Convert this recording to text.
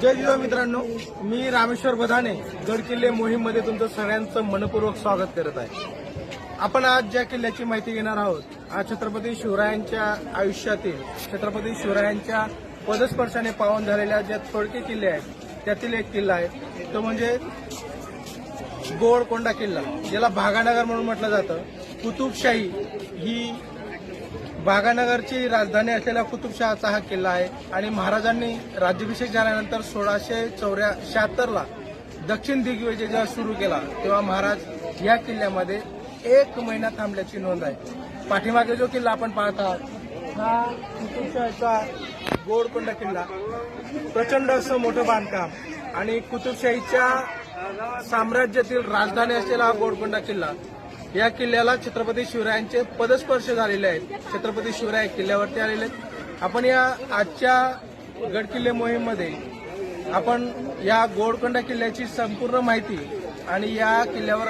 जय जिजाऊ मित्रांनो मी रामेश्वर बधाने गड किल्ले मोहीममध्ये तुमचं सगळ्यांचं मनपूर्वक स्वागत करत आहे. आपण आज ज्या किल्ल्याची माहिती घेणार आहोत आज छत्रपती शिवरायांच्या आयुष्यातील छत्रपती शिवरायांच्या पदस्पर्शाने पावन झालेल्या ज्या थोडके किल्ले आहेत त्यातील एक किल्ला आहे. तो म्हणजे गोळकोंडा किल्ला ज्याला भागानगर म्हणून म्हटलं जातं. कुतुबशाही ही भागानगरची राजधानी असलेला कुतुबशहाचा हा किल्ला आहे आणि महाराजांनी राज्याभिषेक झाल्यानंतर सोळाशे चौऱ्या शहात्तरला दक्षिण दिग्विजय जेव्हा सुरू केला तेव्हा महाराज या किल्ल्यामध्ये एक महिना थांबल्याची नोंद आहे. पाठीमागे जो किल्ला आपण पाहत आहात हा कुतुबशाहीचा गोडकोंडा किल्ला. प्रचंड असं मोठं बांधकाम आणि कुतुबशाहीच्या साम्राज्यातील राजधानी असलेला हा गोडकोंडा किल्ला. या किल्ल्याला छत्रपती शिवरायांचे पदस्पर्श झालेले आहेत. छत्रपती शिवराय किल्ल्यावरती आलेले आहेत. आपण या आजच्या गडकिल्ले मोहीममध्ये आपण या गोडकोंडा किल्ल्याची संपूर्ण माहिती आणि या किल्ल्यावर